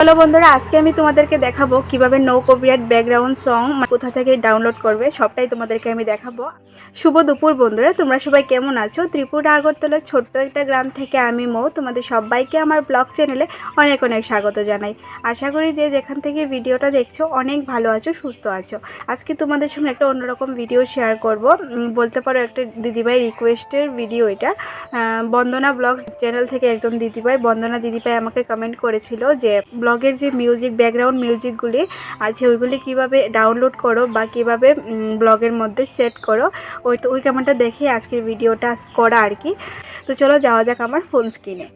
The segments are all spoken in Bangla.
হ্যালো বন্ধুরা, আজকে আমি তোমাদেরকে দেখাবো কীভাবে নো কপিরাইট ব্যাকগ্রাউন্ড সং কোথা থেকে ডাউনলোড করবে, সবটাই তোমাদেরকে আমি দেখাবো। শুভ দুপুর বন্ধুরা, তোমরা সবাই কেমন আছো? ত্রিপুরা আগরতলার ছোট্ট একটা গ্রাম থেকে আমি মৌ, তোমাদের সবাইকে আমার ব্লগ চ্যানেলে অনেক অনেক স্বাগত জানাই। আশা করি যে যেখান থেকে ভিডিওটা দেখছ, অনেক ভালো আছো, সুস্থ আছো। আজকে তোমাদের সঙ্গে একটা অন্যরকম ভিডিও শেয়ার করব। বলতে পারো একটা দিদিভাই রিকোয়েস্টের ভিডিও এটা। বন্দনা ব্লগ চ্যানেল থেকে একজন দিদিভাই, বন্দনা দিদিভাই আমাকে কমেন্ট করেছিল যে ব্লগের যে মিউজিক ব্যাকগ্রাউন্ড মিউজিকগুলি আছে, ওইগুলি কীভাবে ডাউনলোড করো বা কীভাবে ব্লগের মধ্যে সেট করো, ওই তো, ওই কেমনটা দেখে আজকের ভিডিওটা করা আর কি। তো চলো যাওয়া যাক আমার ফোন স্ক্রিনে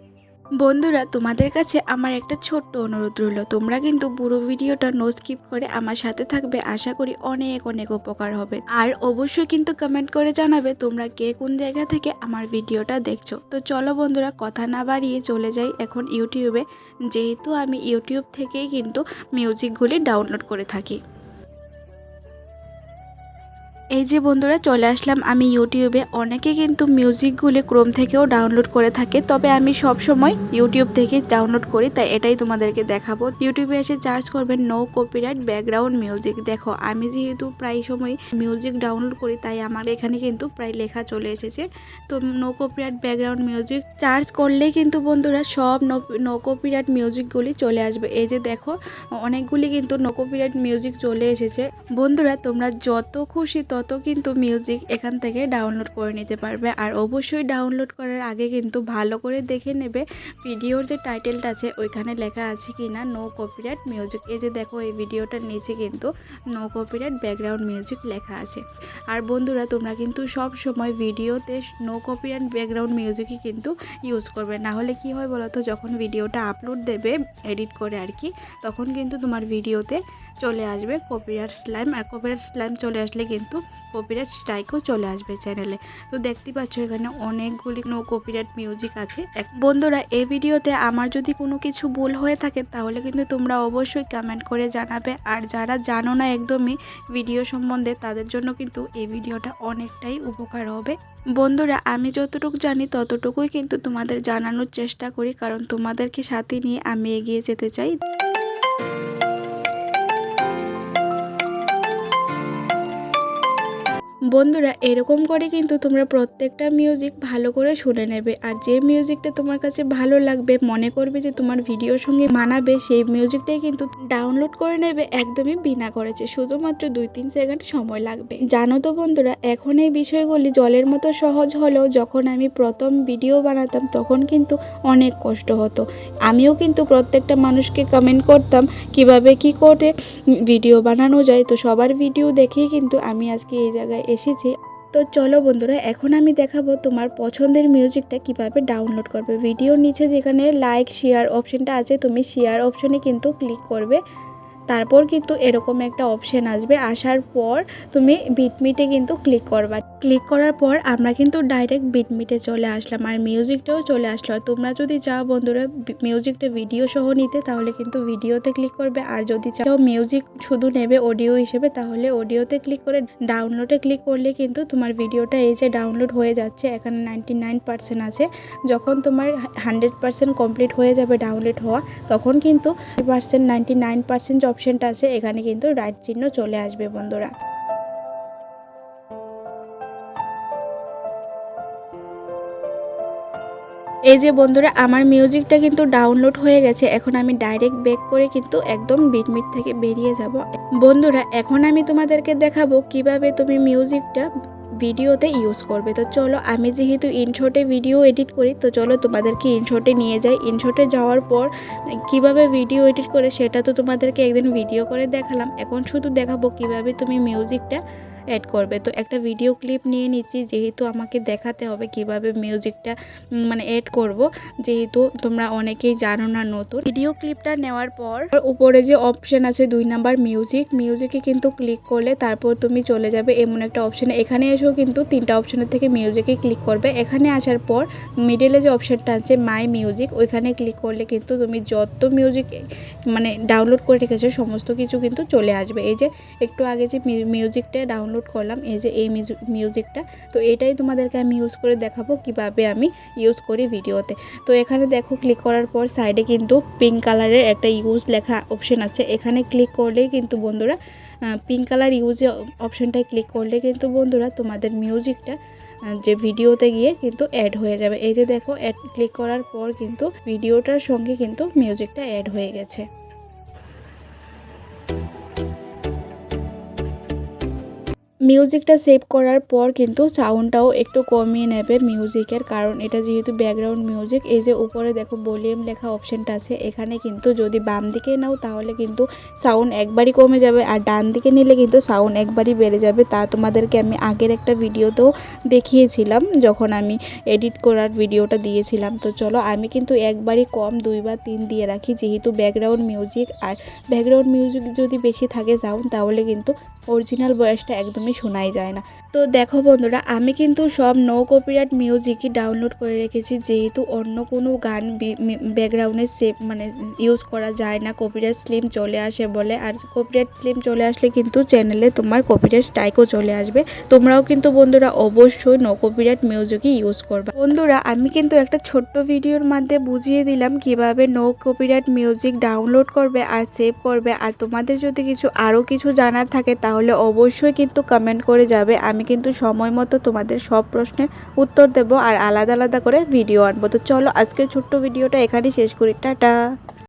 বন্ধুরা, তোমাদের কাছে আমার একটা ছোট্ট অনুরোধ রইল। তোমরা কিন্তু পুরো ভিডিওটা নো স্কিপ করে আমার সাথে থাকবে। আশা করি অনেক অনেক উপকার হবে। আর অবশ্যই কিন্তু কমেন্ট করে জানাবে তোমরা কে কোন জায়গা থেকে আমার ভিডিওটা দেখছ। তো চলো বন্ধুরা, কথা না বাড়িয়ে চলে যাই এখন ইউটিউবে যেহেতু আমি ইউটিউব থেকেই কিন্তু মিউজিকগুলি ডাউনলোড করে থাকি। এই যে বন্ধুরা চলে আসলাম আমি ইউটিউবে। অনেকে কিন্তু মিউজিকগুলি ক্রোম থেকেও ডাউনলোড করে থাকে, তবে আমি সব সময় ইউটিউব থেকে ডাউনলোড করি, তাই এটাই তোমাদেরকে দেখাবো। ইউটিউবে এসে চার্জ করবেন নো কপিরাইট ব্যাকগ্রাউন্ড মিউজিক দেখো, আমি যেহেতু প্রায় সময় মিউজিক ডাউনলোড করি, তাই আমার এখানে কিন্তু প্রায় লেখা চলে এসেছে। তো no copyright background music charge করলেই কিন্তু বন্ধুরা সব নো কপিরাইট মিউজিকগুলি চলে আসবে। এই যে দেখো, অনেকগুলি কিন্তু নো কপিরাইট মিউজিক চলে এসেছে। বন্ধুরা, তোমরা যত খুশি তত কিন্তু মিউজিক এখান থেকে ডাউনলোড করে নিতে পারবে। আর অবশ্যই ডাউনলোড করার আগে কিন্তু ভালো করে দেখে নেবে ভিডিওর যে টাইটেলটা আছে, ওইখানে লেখা আছে কি না নো কপিরাইট মিউজিক এই যে দেখো, এই ভিডিওটার নিচে কিন্তু নো কপিরাইট ব্যাকগ্রাউন্ড মিউজিক লেখা আছে। আর বন্ধুরা, তোমরা কিন্তু সব সময় ভিডিওতে নো কপিরাইট ব্যাকগ্রাউন্ড মিউজিকই কিন্তু ইউজ করবে। না হলে কি হয় বলো তো যখন ভিডিওটা আপলোড দেবে এডিট করে আর কি, তখন কিন্তু তোমার ভিডিওতে চলে আসবে কপিরাইট স্লাইম, আর কপিরাইট স্ল্যাম চলে আসলে কিন্তু কপিরাইট স্ট্রাইকও চলে আসবে চ্যানেলে। তো দেখতে পাচ্ছ এখানে অনেকগুলি নো কপিরাইট মিউজিক আছে। বন্ধুরা এই ভিডিওতে আমার যদি কোনো কিছু ভুল হয়ে থাকে তাহলে কিন্তু তোমরা অবশ্যই কমেন্ট করে জানাবে। আর যারা জানো না একদমই ভিডিও সম্বন্ধে, তাদের জন্য কিন্তু এই ভিডিওটা অনেকটাই উপকার হবে। বন্ধুরা, আমি যতটুকু জানি ততটুকুই কিন্তু তোমাদের জানানোর চেষ্টা করি, কারণ তোমাদেরকে সাথে নিয়ে আমি এগিয়ে যেতে চাই। বন্ধুরা, এরকম করে কিন্তু তোমরা প্রত্যেকটা মিউজিক ভালো করে শুনে নেবে। আর যে মিউজিকটা তোমার কাছে ভালো লাগবে, মনে করবে যে তোমার ভিডিওর সঙ্গে মানাবে, সেই মিউজিকটাই কিন্তু ডাউনলোড করে নেবে একদমই বিনা করেছে শুধুমাত্র দুই তিন সেকেন্ড সময় লাগবে। জানো তো বন্ধুরা, এখন এই বিষয়গুলি জলের মতো সহজ হলেও যখন আমি প্রথম ভিডিও বানাতাম, তখন কিন্তু অনেক কষ্ট হতো। আমিও কিন্তু প্রত্যেকটা মানুষকে কমেন্ট করতাম, কীভাবে কি করে ভিডিও বানানো যায়। তো সবার ভিডিও দেখেই কিন্তু আমি আজকে এই জায়গায় এসেছি। তো চলো বন্ধুরা, এখন আমি দেখাবো তোমার পছন্দের মিউজিকটা কীভাবে ডাউনলোড করবে। ভিডিওর নিচে যেখানে লাইক শেয়ার অপশনটা আছে, তুমি শেয়ার অপশনে কিন্তু ক্লিক করবে। তারপর কিন্তু এরকম একটা অপশন আসবে। আসার পর তুমি বিটমিটে কিন্তু ক্লিক করবা। ক্লিক করার পর আমরা কিন্তু ডাইরেক্ট বিটমিটে চলে আসলাম আর মিউজিকটাও চলে আসলো। আর তোমরা যদি চাও বন্ধুরা মিউজিকটা ভিডিও সহ নিতে, তাহলে কিন্তু ভিডিওতে ক্লিক করবে। আর যদি চাও মিউজিক শুধু নেবে অডিও হিসেবে, তাহলে অডিওতে ক্লিক করে ডাউনলোডে ক্লিক করলে কিন্তু তোমার ভিডিওটা এই যে ডাউনলোড হয়ে যাচ্ছে, এখানে নাইনটি আছে। যখন তোমার হান্ড্রেড কমপ্লিট হয়ে যাবে ডাউনলোড হওয়া, তখন কিন্তু পার্সেন্ট নাইনটি নাইন পার্সেন্ট যে অপশানটা আছে, এখানে কিন্তু রাইট চিহ্ন চলে আসবে বন্ধুরা। এই যে বন্ধুরা, আমার মিউজিকটা কিন্তু ডাউনলোড হয়ে গেছে। এখন আমি ডাইরেক্ট ব্যাক করে কিন্তু একদম বিটমিট থেকে বেরিয়ে যাব। বন্ধুরা, এখন আমি তোমাদেরকে দেখাবো কীভাবে তুমি মিউজিকটা ভিডিওতে ইউজ করবে। তো চলো, আমি যেহেতু ইনশটে ভিডিও এডিট করি, তো চলো তোমাদেরকে ইনশটে নিয়ে যাই। ইনশটে যাওয়ার পর কীভাবে ভিডিও এডিট করে সেটা তো তোমাদেরকে একদিন ভিডিও করে দেখালাম। এখন শুধু দেখাবো কীভাবে তুমি মিউজিকটা অ্যাড করবে। তো একটা ভিডিও ক্লিপ নিয়ে নিচ্ছি, যেহেতু আমাকে দেখাতে হবে কীভাবে মিউজিকটা মানে অ্যাড করব। যেহেতু তোমরা অনেকেই জানো না নতুন। ভিডিও ক্লিপটা নেওয়ার পর উপরে যে অপশন আছে দুই নাম্বার মিউজিক মিউজিকে কিন্তু ক্লিক করলে তারপর তুমি চলে যাবে এমন একটা অপশানে এখানে এসেও কিন্তু তিনটা অপশানের থেকে মিউজিকে ক্লিক করবে। এখানে আসার পর মিডলে যে অপশানটা আছে মাই মিউজিক ওইখানে ক্লিক করলে কিন্তু তুমি যত মিউজিক মানে ডাউনলোড করে রেখেছো, সমস্ত কিছু কিন্তু চলে আসবে। এই যে, একটু আগে যে মিউজিকটা ডাউনলোড ডাউনলোড করলাম, এই যে এই মিউজিকটা তো এটাই তোমাদেরকে আমি ইউজ করে দেখাবো কীভাবে আমি ইউজ করি ভিডিওতে তো এখানে দেখো ক্লিক করার পর সাইডে কিন্তু পিঙ্ক কালারের একটা ইউজ লেখা অপশন আছে। এখানে ক্লিক করলেই কিন্তু বন্ধুরা পিঙ্ক কালার ইউজ অপশনটায় ক্লিক করলে কিন্তু বন্ধুরা তোমাদের মিউজিকটা যে ভিডিওতে গিয়ে কিন্তু অ্যাড হয়ে যাবে। এই যে দেখো অ্যাড ক্লিক করার পর কিন্তু ভিডিওটার সঙ্গে কিন্তু মিউজিকটা অ্যাড হয়ে গেছে। মিউজিকটা সেভ করার পর কিন্তু সাউন্ডটাও একটু কমিয়ে নেবে মিউজিকের কারণ এটা যেহেতু ব্যাকগ্রাউন্ড মিউজিক এই যে উপরে দেখো ভলিউম লেখা অপশনটা আছে, এখানে কিন্তু যদি বাম দিকে নাও তাহলে কিন্তু সাউন্ড একবারই কমে যাবে আর ডান দিকে নিলে কিন্তু সাউন্ড একবারই বেড়ে যাবে। তা তোমাদেরকে আমি আগের একটা ভিডিওতেও দেখিয়েছিলাম, যখন আমি এডিট করার ভিডিওটা দিয়েছিলাম। তো চলো আমি কিন্তু একবারই কম দুই বা তিন দিয়ে রাখি, যেহেতু ব্যাকগ্রাউন্ড মিউজিক আর ব্যাকগ্রাউন্ড মিউজিক যদি বেশি থাকে সাউন্ড তাহলে কিন্তু অরিজিনাল বয়সটা একদমই শোনাই যায় না। তো দেখো বন্ধুরা, আমি কিন্তু সব নো কপিরাইট মিউজিকই ডাউনলোড করে রেখেছি, যেহেতু অন্য কোনো গান ব্যাকগ্রাউন্ডে সেভ মানে ইউজ করা যায় না কপিরাইট স্লিম চলে আসে বলে, আর কপিরাইট স্লিম চলে আসলে কিন্তু চ্যানেলে তোমার কপিরাইট স্ট্রাইকও চলে আসবে। তোমরাও কিন্তু বন্ধুরা অবশ্যই নো কপিরাইট মিউজিকই ইউজ করবে। বন্ধুরা, আমি কিন্তু একটা ছোট্ট ভিডিওর মধ্যে বুঝিয়ে দিলাম কীভাবে নো কপিরাইট মিউজিক ডাউনলোড করবে আর সেভ করবে, আর তোমাদের যদি কিছু আরও কিছু জানার থাকে তাহলে অবশ্যই কিন্তু কমেন্ট করে যাবে কিন্তু সময় মতো তোমাদের সব প্রশ্নের উত্তর দেব আর আলাদা আলাদা করে ভিডিও আনব। তো চলো আজকের ছোট্ট ভিডিওটা এখানেই শেষ করি। টাটা।